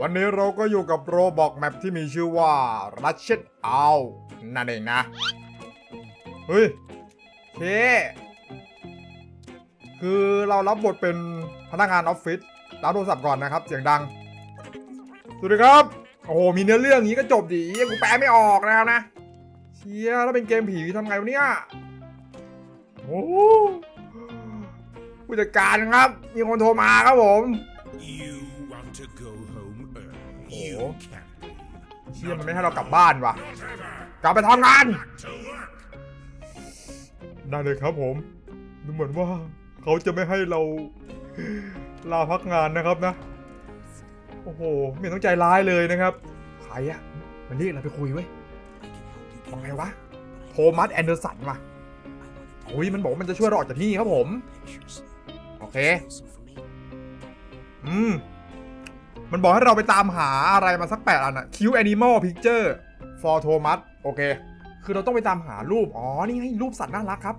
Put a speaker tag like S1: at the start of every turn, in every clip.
S1: วันนี้เราก็อยู่กับโรบอกแมปที่มีชื่อว่า Ratchet Out นั่นเองนะ เฮ้ยเคคือเรารับบทเป็นพนักงานออฟฟิศรับโทรศัพท์ก่อนนะครับ เสียงดัง สวัสดีครับ โอ้โห มีเนื้อเรื่องอย่างนี้ก็จบดีกูแปลไม่ออกนะครับนะ เชียแล้วเป็นเกมผีทำไงวะเนี่ยโอ้ผู้จัดการครับ มีคนโทรมาครับผม
S2: You want to go
S1: เชี่ยมันไม่ให้เรากลับบ้านวะกลับไปทำงาน
S2: To work.
S1: ได้เลยครับผมดูเหมือนว่าเขาจะไม่ให้เราลาพักงานนะครับนะ โอ้โหไม่เห็นต้องใจร้ายเลยนะครับใครอะมันเรียกเราไปคุยเว้ยว่าไงวะโทมัสแอนเดอร์สันว่ะอุ้ยมันบอกว่ามันจะช่วยเราออกจากที่นี่ครับผม โอเค อืม มันบอกให้เราไปตามหาอะไรมาสักแปดอันอะ Q Animal Picture for Thomas โอเค คือเราต้องไปตามหารูป อ๋อ นี่ไงรูปสัตว์น่ารักครับ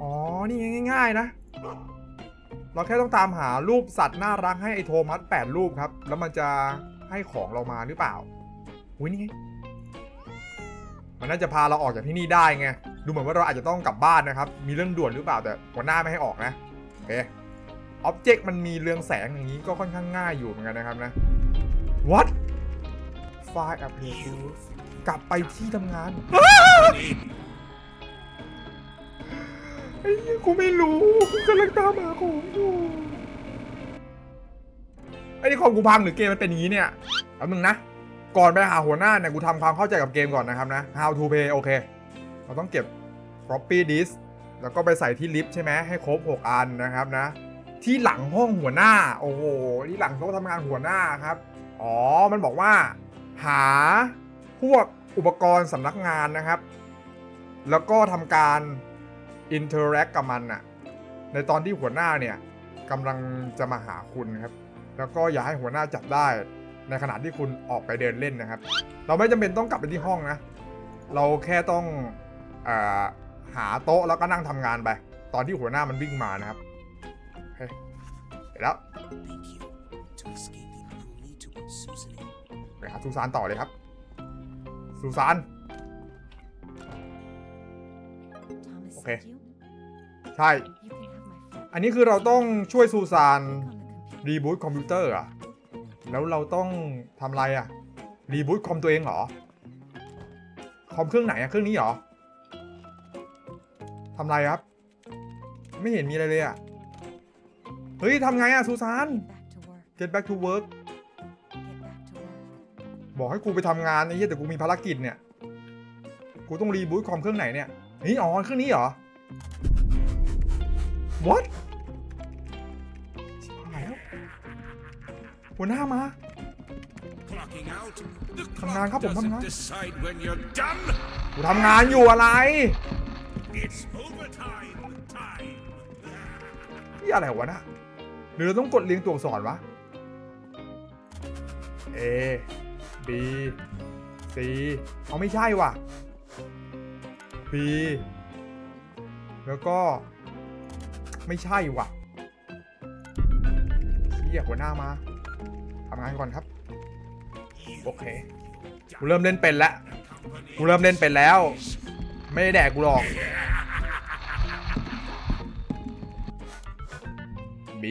S1: อ๋อ นี่งง่าย ๆ นะ เราแค่ต้องตามหารูปสัตว์น่ารักให้ไอโทมัสแปดรูปครับ แล้วมันจะให้ของเรามาหรือเปล่าอุ้ยนี่ไงมันน่าจะพาเราออกจากที่นี่ได้ไง ดูเหมือนว่าเราอาจจะต้องกลับบ้านนะครับ มีเรื่องด่วนหรือเปล่าแต่หัวหน้าไม่ให้ออกนะ โอเค อ็อบเจกต์มันมีเรืองแสงอย่างนี้ก็ค่อนข้างง่ายอยู่เหมือนกันนะครับนะ what ไฟล์ appear to กลับไปที่ทำงานไอ้เหี้ยกูไม่รู้กูกำลังตามหาของอยู่ไอ้นี่คอมกูพังหรือเกมมันเป็นอย่างนี้เนี่ยแป๊บนึงนะ ก่อนไปหาหัวหน้าเนี่ยกูทำความเข้าใจกับเกมก่อนนะครับนะ how to play โอเค เราต้องเก็บ floppy disk แล้วก็ไปใส่ที่ลิฟต์ใช่ไหมให้ครบ 6 อันนะครับนะ ที่หลังห้องหัวหน้า โอ้โหที่หลังโต๊ะทำงานหัวหน้าครับ อ๋อ มันบอกว่า หาพวกอุปกรณ์สำนักงานนะครับ แล้วก็ทำการอินเทอร์แอคกับมันน่ะในตอนที่หัวหน้าเนี่ยกำลังจะมาหาคุณครับ แล้วก็อย่าให้หัวหน้าจับได้ ในขณะที่คุณออกไปเดินเล่นนะครับ เราไม่จำเป็นต้องกลับไปที่ห้องนะ เราแค่ต้องอหาโต๊ะแล้วก็นั่งทำงานไป ตอนที่หัวหน้ามันวิ่งมานะครับ เคเสร็จแล้ว
S3: Thank you. To escape the unruly to put Susan in.
S1: ไปหาซูซานต่อเลยครับซูซาน
S4: Thomas
S1: Okay.
S4: sent you?
S1: ใช่
S4: You can have my phone.
S1: อันนี้คือเราต้องช่วยซูซาน
S4: Click on the computer.
S1: รีบูตคอมพิวเตอร์อะแล้วเราต้องทำอะไรอะรีบูตคอมตัวเองเหรอ คอมเครื่องไหนอะเครื่องนี้เหรอทำอะไรครับ ไม่เห็นมีอะไรเลยอะเฮ้ยทำไงอะซูซาน
S4: Get back to work.
S1: get back to work
S4: Get back to work.
S1: บอกให้กูไปทำงานไอ้เหี้ยแต่กูมีภารกิจเนี่ย กูต้องรีบูตคอมเครื่องไหนเนี่ย นี่อ๋อเครื่องนี้เหรอ what ชิบหายแล้วหัวหน้ามา
S2: Clocking out. The
S1: ทำงานครับ
S2: clock
S1: ผมทำงาน
S2: doesn't decide when you're done.
S1: กูทำงานอยู่อะไร
S2: It's overtime time.
S1: นี่อะไรวะนะ หรือเราต้องกดเรียงตัวอักษรวะ A B C เอาไม่ใช่ว่ะ B แล้วก็ไม่ใช่ว่ะเฮียหัวหน้ามาทำงานก่อนครับ โอเค กูเริ่มเล่นเป็นแล้ว กูเริ่มเล่นเป็นแล้ว ไม่ได้แดกกูหรอก B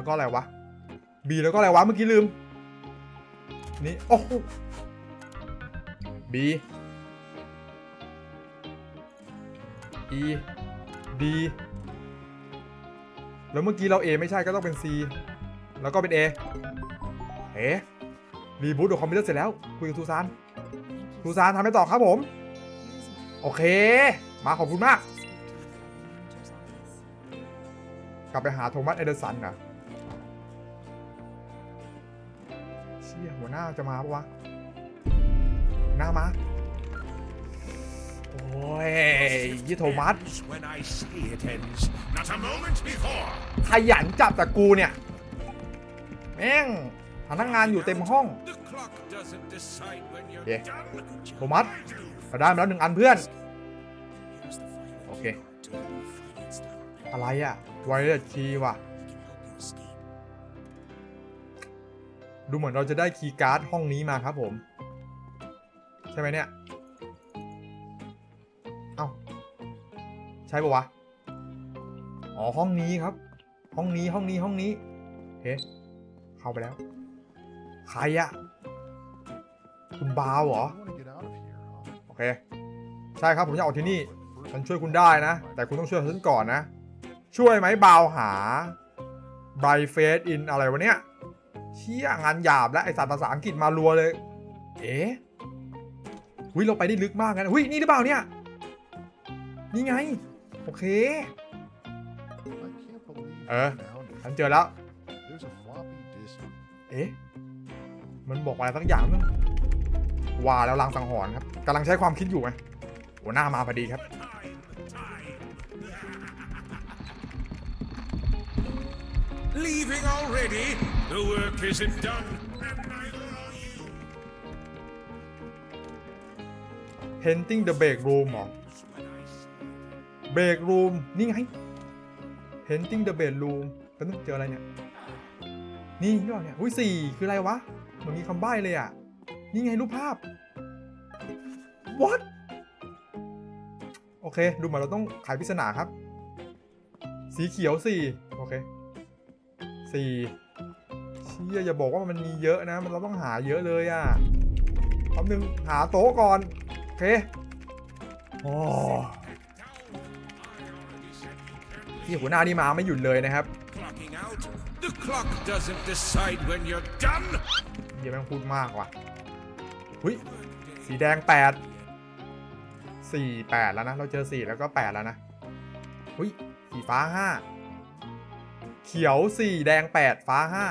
S1: แล้วก็อะไรวะ B แล้วก็อะไรวะเมื่อกี้ลืม นี่ โอ้โห B E D แล้วเมื่อกี้เรา A ไม่ใช่ก็ต้องเป็น C แล้วก็เป็น A เอ๊ะรีบูตคอมพิวเตอร์เสร็จแล้ว คุยกับทูซานทูซานทำให้ต่อครับผม โอเค มาขอบคุณมาก กลับไปหาโทมัสเอเดอร์สันนะเน้าจะมาปะวะหัวหน้ามา โอ้ยยี่โทมัส
S2: Ends When I say it ends, not a moment before.
S1: ขยันจับแต่กูเนี่ย แม่งพนักงานอยู่เต็มห้อง
S2: The clock doesn't decide when you're
S1: Yeah.
S2: done.
S1: โทมัสเราได้มาแล้วหนึ่งอันเพื่อน
S3: Here's the final
S1: Okay.
S3: to the new finance tower.
S1: อะไรอะไวเลสคีว่ะ ดูเหมือนเราจะได้คีย์การ์ดห้องนี้มาครับผม ใช่ไหมเนี่ย เอ้า ใช่ปะวะ อ๋อ ห้องนี้ครับ ห้องนี้ห้องนี้ห้องนี้เฮ้เข้าไปแล้ว ใครอะคุณบาวเหรอ โอเค ใช่ครับผมอยากออกที่นี่ ฉันช่วยคุณได้นะ แต่คุณต้องช่วยฉันก่อนนะ ช่วยไหมบาวหา b r i g h t Face in อะไรวะเนี่ย เชี่ยงานหยาบและไอสารภาษาอังกฤษมารัวเลย เอ๊ะวิเราไปได้ลึกมากนะวินี่หรือเปล่าเนี่ย นี่ไง โอเค เออฉันเจอแล้ว เอ๊ะ มันบอกอะไรสักอย่างนึงว่าแล้วลางสังหรณ์ครับกำลังใช้ความคิดอยู่ไงหัวหน้ามาพอดีครับ
S2: Leaving already? The work isn't done, and neither are you.
S1: painting the break room เหรอ break room นี่ไง painting the bedroom เป็นต้องเจออะไรเนี่ย นี่หรือเปล่าเนี่ยอุ้ยสี่คืออะไรวะ มันมีคำใบ้เลยอะ นี่ไงรูปภาพ what โอเค ดูเหมือนเราต้องไขปริศนาครับ สีเขียวสี่โอเคสี่ เชี่ยอย่าบอกว่ามันมีเยอะนะ มันเราต้องหาเยอะเลยอะแป๊บนึงหาโต๊ะก่อน โอเคโอ้ที่หัวหน้านี่มาไม่หยุดเลยนะครับ
S2: The clock doesn't decide when you're done.
S1: เดี๋ยวแม่งพูดมากว่ะหุยสีแดงแปดสีแปดแล้วนะ เราเจอสีแล้วก็แปดแล้วนะหุยสีฟ้าห้าเขียวสีแดงแปดฟ้าห้า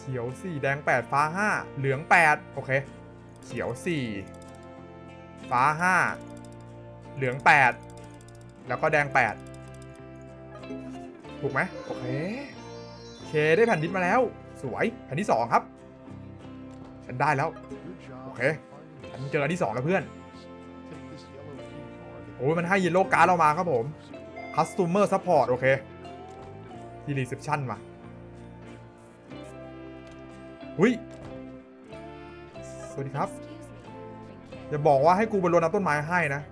S1: เขียวสี่แดงแปดฟ้าห้าเหลืองแปดโอเค เขียวสี่ฟ้าห้าเหลืองแปดแล้วก็แดงแปดถูกไหมโอเคเคได้แผ่นดินมาแล้ว สวยแผ่นที่สองครับ ฉันได้แล้ว โอเค ฉันเจอที่สองแล้วเพื่อนโอ้ยมันให้ยินโลการ์ดเรามาครับผม Customer Support โอเคที่ Reception มา หุยสวัสดีครับ อย่าบอกว่าให้กูบรรลุน้ำต้นไม้ให้นะ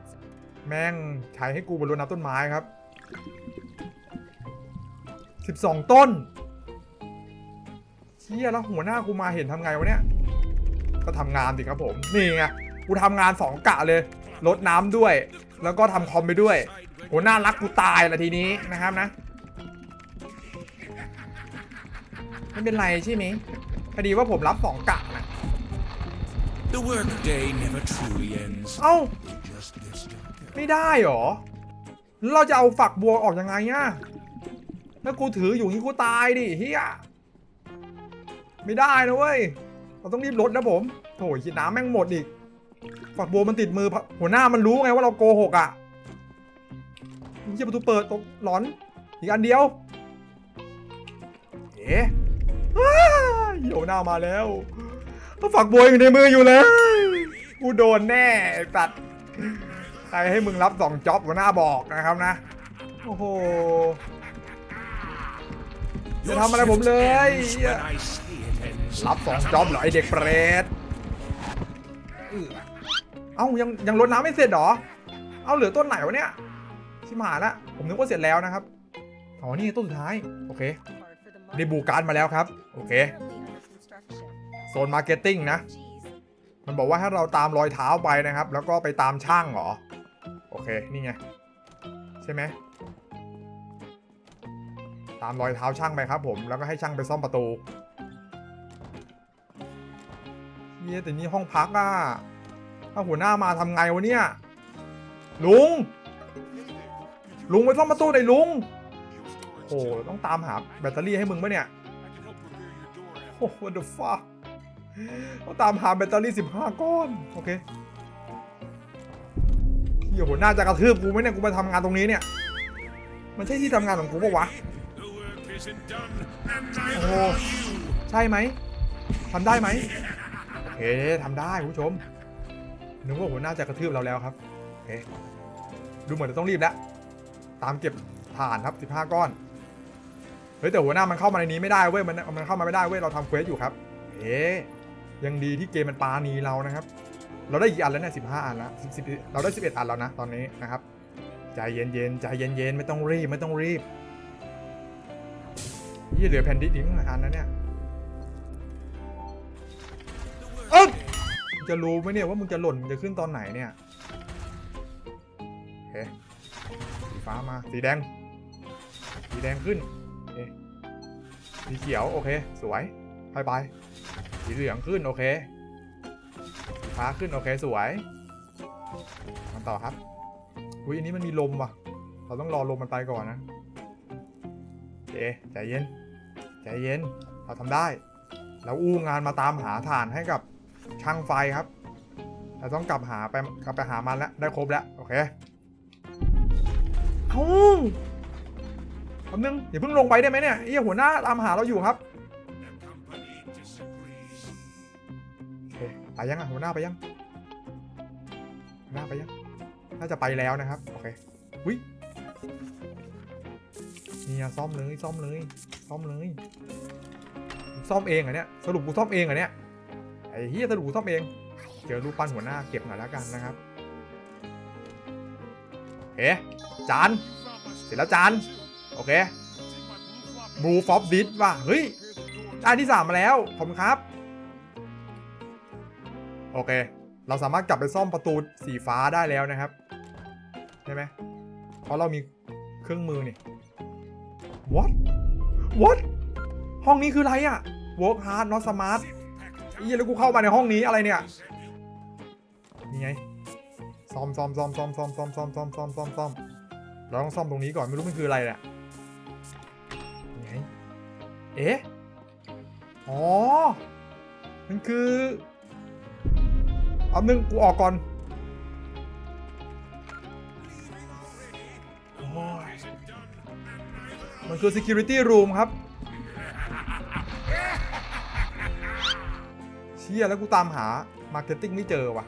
S1: แม่งใช้ให้กูบรรลุน้ำต้นไม้ครับ 12 ต้นเชี่ยแล้วหัวหน้ากูมาเห็นทำไงวะเนี่ย ก็ทำงานสิครับผม นี่ไง กูทำงานสองกะเลยลดน้ำด้วย แล้วก็ทำคอมไปด้วยหัวหน้ารักกูตายละทีนี้นะครับนะ ไม่เป็นไรใช่ไหม พอดีว่าผมรับสองกะนะ
S2: The workday never truly ends.
S1: เอ้า
S2: It just gets darker.
S1: ไม่ได้หรอแล้วเราจะเอาฝักบัวออกยังไงอะถ้ากูถืออยู่งี้กูตายดิเฮียไม่ได้นะเว้ย เราต้องรีบลดนะผมโถยคิดน้ำแม่งหมดอีก ฝักบัวมันติดมือพะหัวหน้ามันรู้ไงว่าเราโกหกอะ่ะเฮียประตูเปิดตกหลอน อีกอันเดียว เอ๊ะ อ้าเหี่ยวหน้ามาแล้วฝักบัวอยู่ในมืออยู่เลยกูโดนแน่ตัด ใครให้มึงรับสองจ็อบหัวหน้าบอกนะครับนะ โอ้โหอย่า
S2: Your
S1: ทำอะไรผมเลย รับสองจ็อบเหรอไอเด็กเปรตเอ้ายังยังลดน้ำไม่เสร็จหรอ เอาเหลือต้นไหนวะเนี่ย ชิมหายละ ผมนึกว่าเสร็จแล้วนะครับ อ๋อ นี่ต้นสุดท้าย โอเค ได้บูการ์ดมาแล้วครับ โอเค โซนมาร์เก็ตติ้งนะ มันบอกว่าให้เราตามรอยเท้าไปนะครับ แล้วก็ไปตามช่างเหรอ โอเค นี่ไง ใช่ไหม ตามรอยเท้าช่างไปครับผม แล้วก็ให้ช่างไปซ่อมประตูเฮียแต่นี่ห้องพักอะถ้าหัวหน้ามาทำไงวะเนี่ย ลุง ลุงไปซ่อมประตูหน่อยลุง โอ้โห ต้องตามหาแบตเตอรี่ให้มึงปะเนี่ย โอ้โห what the fuck ต้องตามหาแบตเตอรี่ 15 ก้อน โอเคเฮียหัวหน้าจะกระทืบกูไหมเนี่ย กูมาทำงานตรงนี้เนี่ย มันใช่ที่ทำงานของกูปะวะ โอ้โหใช่ไหมทำได้ไหมโอเคทำได้คุณผู้ชมนึกว่าหัวหน้าจะกระทืบเราแล้วครับโอเคดูเหมือนจะต้องรีบแล้ว ตามเก็บฐานครับ 15 ก้อน เฮ้ยแต่หัวหน้ามันเข้ามาในนี้ไม่ได้เว้ยมันมันเข้ามาไม่ได้เว้ยเราทำเควสอยู่ครับ เอ๊ยังดีที่เกมมันปานีเรานะครับ เราได้กี่อันแล้วเนี่ยสิบห้าอันล้วสิบสิบเราได้สิบเอ็ดอันแล้วนะตอนนี้นะครับใจเย็นๆใจเย็นๆไม่ต้องรีบไม่ต้องรีบยี่เหลือแผ่นดินอีกหนึ่งอันแล้วเนี่ยเอ๊ะมึงจะรู้ไหมเนี่ยว่ามึงจะหล่นมึงจะขึ้นตอนไหนเนี่ยโอเคสีฟ้ามาสีแดง สีแดงขึ้น สีเขียว โอเค สวยไปไปสีเหลืองขึ้น โอเค สีฟ้าขึ้น โอเค สวยมาต่อครับอุ้ยอันนี้มันมีลมว่ะ เราต้องรอลมมันไปก่อนนะโอเคใจเย็น ใจเย็น เราทำได้ เราอู้งานมาตามหาฐานให้กับช่างไฟครับ เราต้องกลับหาไปกลับไปหามันแล้ว ได้ครบแล้ว โอเค เอ้า แป๊บนึงอย่าเพิ่งลงไปได้ไหมเนี่ยไอ้เหี้ยหัวหน้าตามหาเราอยู่ครับโอเคไปยังอะหัวหน้าไปยังหัวหน้าไปยังน่าจะไปแล้วนะครับโอเควิเนี่ยซ่อมเลยซ่อมเลยซ่อมเลยซ่อมเองเหรอเนี่ยสรุปกูซ่อมเองเหรอเนี่ยไอ้เฮียสรุปกูซ่อมเองเจอรูปปั้นหัวหน้าเก็บหน่อยแล้วกันนะครับโอเคจานเสร็จแล้วจาน โอเคบูฟอฟดิสว่ะเฮ้ยได้ที่สามมาแล้วขอบคุณครับ โอเค เราสามารถกลับไปซ่อมประตูสีฟ้าได้แล้วนะครับ ใช่ไหมเพราะเรามีเครื่องมือนี่ what what ห้องนี้คืออะไรอะ work hard not smart อีแล้วกูเข้ามาในห้องนี้อะไรเนี่ยนี่ไงซ่อมซ่อมซ่อมซ่อมซ่อมซ่อมซ่อมซ่อมซ่อมซ่อมเราต้องซ่อมตรงนี้ก่อนไม่รู้มันคืออะไรแหละ เอ๊ะ อ๋อ มันคือเอาหนึ่งกูออกก่อน มันคือ security room ครับ เชี่ยแล้วกูตามหา marketing ไม่เจอว่ะ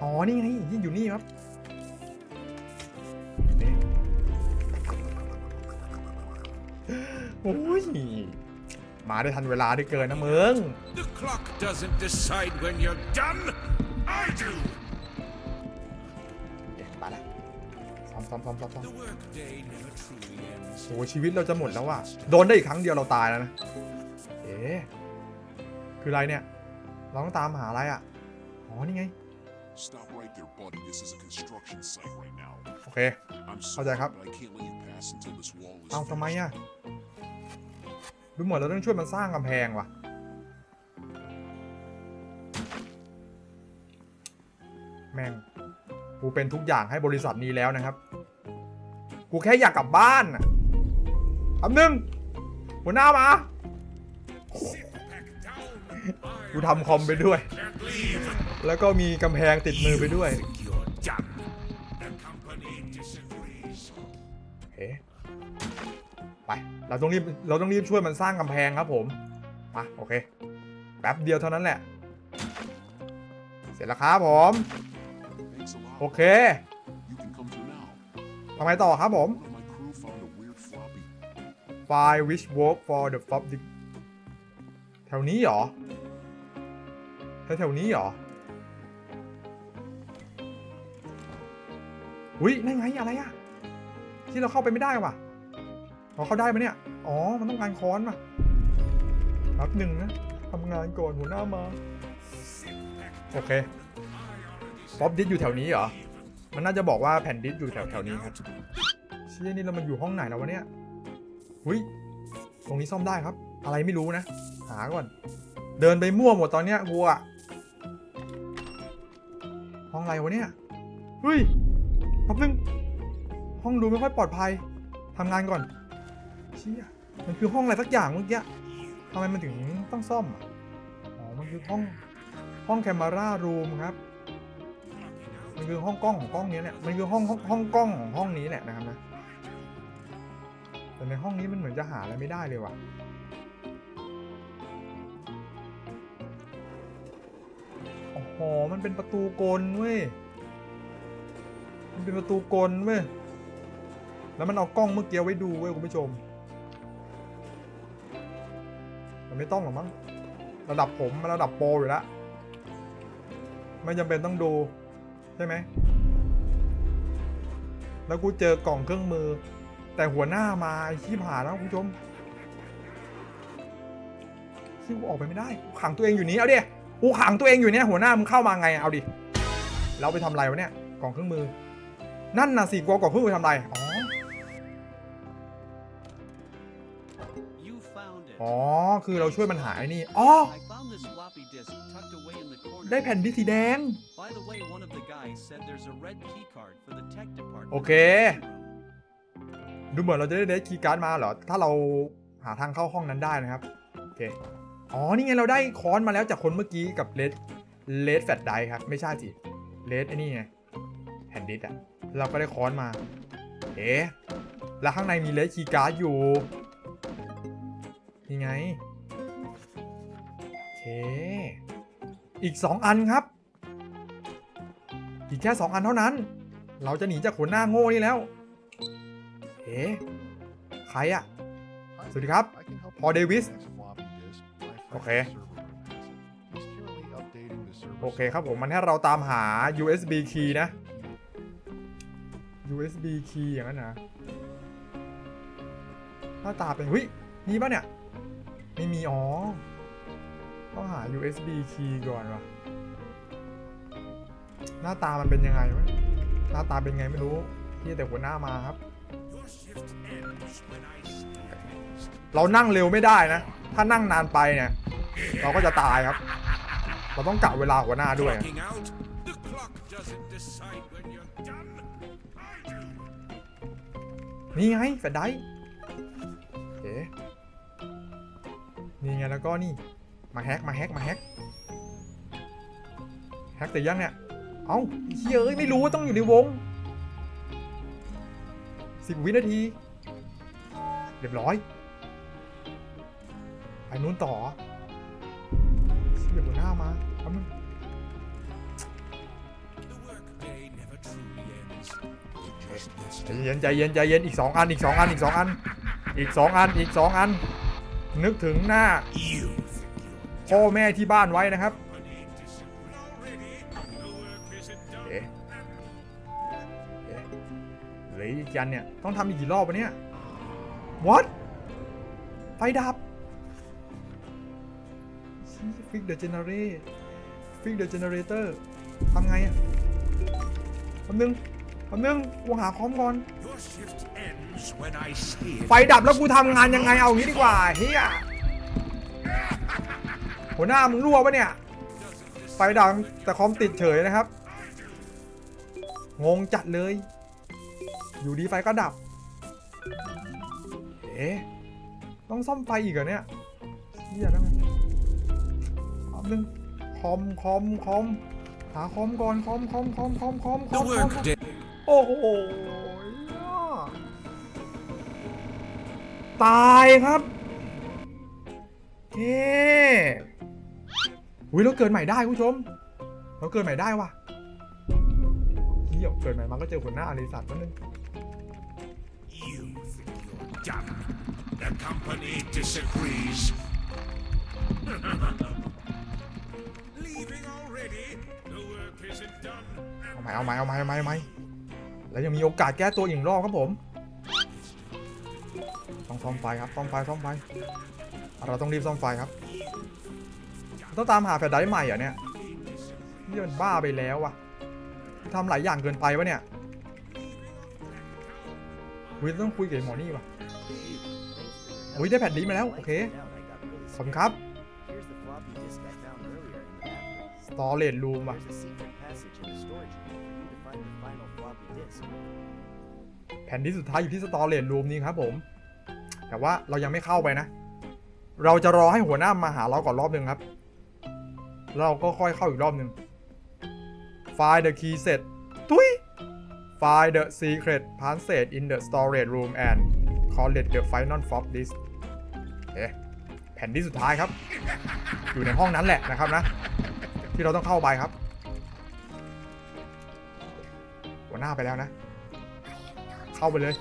S1: อ๋อ นี่ไงยี่อยู่นี่ครับ อ้ยมาได้ทันเวลาได้เกินนะมึง
S2: The clock doesn't decide when you're done. I do.
S1: เอ๊ะมาแล้วซ้อมซ้อมซ้อมซ้อมซ้อม
S2: The workday never truly ends.
S1: โอ้ชีวิตเราจะหมดแล้วว่ะ โดนได้อีกครั้งเดียวเราตายแล้วนะ เอ๊ะคืออะไรเนี่ย เราต้องตามหาอะไรอะ อ๋อ นี่ไง
S5: Stop right there, buddy. This is a construction site right now.
S1: โอเค
S5: I'm
S1: How's that
S5: sorry,
S1: hap-
S5: but I can't let you pass until this wall is
S1: เอาทำไม
S5: finished.
S1: อะ ดูเหมือนเราต้องช่วยมันสร้างกำแพงว่ะ แม่ง กูเป็นทุกอย่างให้บริษัทนี้แล้วนะครับ กูแค่อยากกลับบ้านอะอันนึงหัวหน้ามา กูทำคอมไปด้วย แล้วก็มีกำแพงติดมือไปด้วย เราต้องรีบเราต้องรีบช่วยมันสร้างกำแพงครับผมมาโอเคแป๊บเดียวเท่านั้นแหละ เสร็จแล้วครับผม โอเคทำไมต่อครับผม
S5: One of my crew found a weird floppy.
S1: file which work for the f o b แถวนี้เหรอแถวแถวนี้เหรออุ้ยนั่นไงอะไรอะที่เราเข้าไปไม่ได้ว่ะ เราเข้าได้ไหมเนี่ย อ๋อ มันต้องการค้อนป่ะแป๊บหนึ่งนะทำงานก่อนหัวหน้ามา โอเค ป๊อปดิสอยู่แถวนี้เหรอ มันน่าจะบอกว่าแผ่นดิสอยู่แถวแถวนี้ครับเชี่ยนี่เรามันอยู่ห้องไหนแล้ววะเนี่ยหุยตรงนี้ซ่อมได้ครับ อะไรไม่รู้นะ หาก่อน เดินไปมั่วหมดตอนเนี้ยกูอะห้องอะไรวะเนี่ยเฮ้ยแป๊บนึง ห้องดูไม่ค่อยปลอดภัยทำงานก่อน เชี่ยมันคือห้องอะไรสักอย่างเมื่อกี้ทำไมมันถึงต้องซ่อมอะอ๋อ มันคือห้องห้องแคม e รารูมครับ มันคือห้องกล้องของกล้องนี้เนี่ย มันคือห้องห้องห้องกล้องของห้องนี้แหละนะครับนะ แต่ในห้องนี้มันเหมือนจะหาอะไรไม่ได้เลยว่ะโอ้โห มันเป็นประตูกลเว้ย มันเป็นประตูกลเว้ย แล้วมันเอากล้องเมื่อกี้ไว้ดูเว้ยคุณผู้ชม มันไม่ต้องหรอกมั้งระดับผมมันระดับโปรอยู่แล้วไม่จำเป็นต้องดู ใช่ไหม แล้วกูเจอกล่องเครื่องมือ แต่หัวหน้ามาไอ้ขี้ผ่าแล้วคุณผู้ชมที่งกูออกไปไม่ได้กูขังตัวเองอยู่นี้เอาดิกูขังตัวเองอยู่เนี่ยหัวหน้ามึงเข้ามาไงเอาดิเราไปทำอะไรวะเนี่ยกล่องเครื่องมือ นั่นน่ะสิกูกล่องเครื่องมือทำอะไรอ๋อ อ๋อ คือเราช่วยมันหายนี่ อ๋อ ได้แผ่นดิสสีแดง โอเค ดูเหมือนเราจะได้เดสคีย์การ์ดมาเหรอ ถ้าเราหาทางเข้าห้องนั้นได้นะครับ โอเค อ๋อ นี่ไงเราได้ค้อนมาแล้วจากคนเมื่อกี้กับเลดเลดแฟดไดครับ ไม่ใช่สิเลดไอ้นี่ไงแผ่นดิสอะเราก็ได้ค้อนมา เอ๊ะแล้วข้างในมีเลดคีย์การ์ดอยู่ นี่ไง โอเค อีก 2 อันครับ อีกแค่ 2 อันเท่านั้น เราจะหนีจากหัวหน้าโง่นี่แล้วเอ๊ะใครอะสวัสดีครับ พอเดวิส โอเค โอเคครับผม มันให้เราตามหา USB key นะ USB key อย่างนั้นนะหน้าตาเป็นเฮ้ยมีป่ะเนี่ย ไม่มีอ๋อต้องหา USB key ก่อนวะหน้าตามันเป็นยังไงวะหน้าตาเป็นไงไม่รู้ที่แต่หัวหน้ามาครับ เรานั่งเร็วไม่ได้นะ ถ้านั่งนานไปเนี่ย เราก็จะตายครับ เราต้องกะเวลาหัวหน้าด้วยนี่ไงแฟลชได้ นี่ไงแล้วก็นี่ มาแฮกมาแฮกมาแฮกแฮกแต่ยังเนี่ย เอ้าเฮ้ยเอ้ยไม่รู้ว่าต้องอยู่ในวงสิบวินาที เรียบร้อยไปนู้นต่อเชี่ยหัวหน้ามาแป๊บนึงใจเย็นใจเย็นใจเย็นอีกสองอันอีกสองอันอีกสองอันอีกสองอันอีกสองอัน นึกถึงหน้าพ่อแม่ที่บ้านไว้นะครับเอ๊ะหลืออีกยันเนี่ย ต้องทำอีกกี่รอบวะเนี่ย what ไฟดับฟิกเดอะเจเนเรตฟิกเดอะเจเนเรเตอร์ทำไงอะแป๊บนึงแป๊บนึงกูหาคอมก่อน ไฟดับแล้วกูทำงานยังไงเอางี้ดีกว่าเฮียหัวหน้ามึงรั่วปะเนี่ย ไฟดับแต่คอมติดเฉยนะครับ งงจัดเลย อยู่ดีไฟก็ดับ เอ๊ะ ต้องซ่อมไฟอีกเหรอเนี่ยเฮียแล้วแป๊บนึงคอมคอมคอมหาคอมก่อนคอมคอมคอมคอมคอมคอมคอมโอ้โห ตายครับเย้อุ้ยเราเกิดใหม่ได้คุณผู้ชม เราเกิดใหม่ได้ว่ะเฮียเกิดใหม่มาก็เจอหัวหน้าอริสัตว์นั่นนึง
S2: You think you're done. The company disagrees. Leaving already? The work isn't done.
S1: เอาใหมเอาใหมเอาใหมเอาใหมเอาใหมแล้วยังมีโอกาสแก้ตัวอีกรอบครับผม ต้องซ่อมไฟครับซ่อมไฟซ่อมไฟเราต้องรีบซ่อมไฟครับ ต้องตามหาแฟลชไดร์ใหม่เหรอเนี่ยนี่มันบ้าไปแล้ววะทำหลายอย่างเกินไปวะเนี่ยวินต้องคุยกับหมอนี่วะอุ้ยได้แผ่นดิสมาแล้ว โอเคขอบคุณครับสตอเรจรูมว่ะแผ่นดิสสุดท้ายอยู่ที่สตอเรจรูมนี้ครับผม แต่ว่าเรายังไม่เข้าไปนะ เราจะรอให้หัวหน้ามาหาเราก่อนรอบหนึ่งครับ เราก็ค่อยเข้าอีกรอบหนึ่ง Find the key set ทุย Find the secret passage in the storage room and collect the final flop disk เอ๊ะแผ่นดิสสุดท้ายครับ อยู่ในห้องนั้นแหละนะครับนะ ที่เราต้องเข้าไปครับ หัวหน้าไปแล้วนะ เข้าไปเลย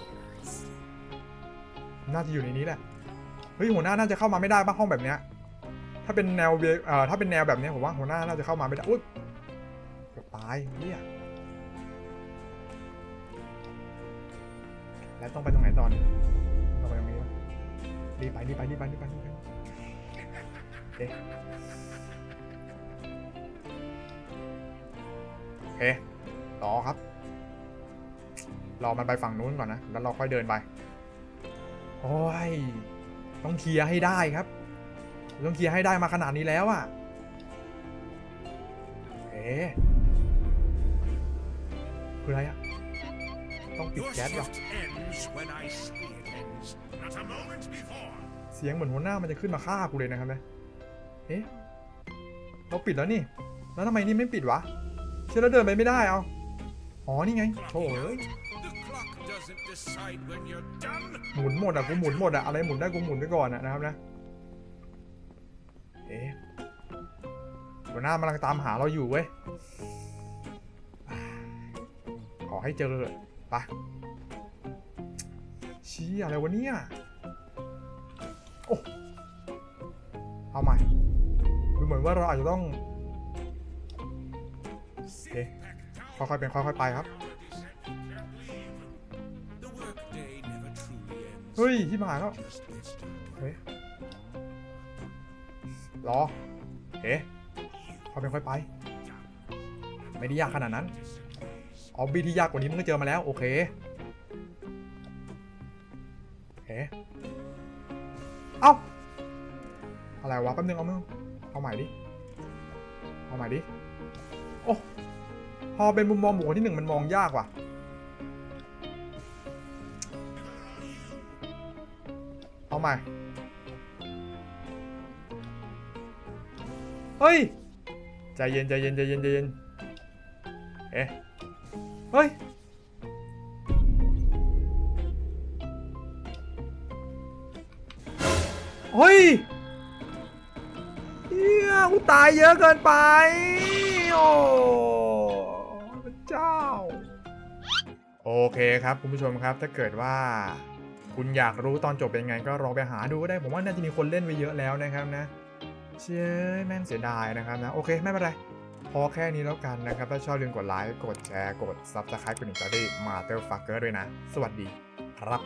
S1: น่าจะอยู่ในนี้แหละ เฮ้ยหัวหน้าน่าจะเข้ามาไม่ได้ป่ะห้องแบบเนี้ย ถ้าเป็นแนวเวเอ่อถ้าเป็นแนวแบบเนี้ยผมว่าหัวหน้าน่าจะเข้ามาไม่ได้ อุ้ยเกือบตายเฮียแล้วต้องไปตรงไหนตอนต้องไปตรงนี้รีบไปรีบไปรีบไปรีบไปรีบไปโอเคโอเคต่อครับ รอมันไปฝั่งนู้นก่อนนะ แล้วเราค่อยเดินไป โอ้ย ต้องเคลียร์ให้ได้ครับ ต้องเคลียร์ให้ได้มาขนาดนี้แล้วอะเอ๊ะคืออะไรอะต้องปิด
S2: Your
S1: แก๊สเหรอ
S2: shift ends when I say it ends, not a moment before.
S1: เสียงเหมือนหัวหน้ามันจะขึ้นมาฆ่ากูเลยนะครับเนี่ยเอ๊ะเราปิดแล้วนี่ แล้วทำไมนี่ไม่ปิดวะ เชื่อแล้วเดินไปไม่ได้เอา อ๋อ นี่ไงโถ่เอ้ย
S2: The clock doesn't decide when you're done.
S1: หมุนหมดอะกูหมุนหมดอะอะไรหมุนได้กูหมุนไปก่อนอะนะครับนะเอ๊ะหัวหน้ากำลังตามหาเราอยู่เว้ยขอให้เจอไปชี้อะไรวะเนี่ยโอ้เอาใหม่ดูเหมือนว่าเราอาจจะต้องโอเคค่อยๆเป็นค่อยๆไปครับ เฮ้ยที่ผ่านแล้วเฮ้ยรอเอ๊ะค่อยเป็นค่อยไป ไม่ได้ยากขนาดนั้นออบบี้ที่ยากกว่านี้มึงก็เจอมาแล้ว โอเคเอ๊ะเอ้าอะไรวะแป๊บนึงเอามึงเอาใหม่ดิ เอาใหม่ดิ โอ้ พอเป็นมุมมองบุคคลที่หนึ่งมันมองยากว่ะ ใหม่ เฮ้ย ใจเย็นใจเย็นใจเย็นใจเย็น เอ๊ะ เฮ้ย เฮ้ยเฮียกูตายเยอะเกินไป โอ้พระเจ้า โอเคครับ คุณผู้ชมครับถ้าเกิดว่า คุณอยากรู้ตอนจบเป็นไงก็ลองไปหาดูก็ได้ ผมว่าน่าจะมีคนเล่นไปเยอะแล้วนะครับนะ เชื่อแม่งเสียดายนะครับนะ โอเคไม่เป็นไร พอแค่นี้แล้วกันนะครับ ถ้าชอบลืมกดไลค์ กดแชร์ กด Subscribe กดหนึ่งจะด้มาเตอร์ฟักเกอร์ด้วยนะ สวัสดีครับ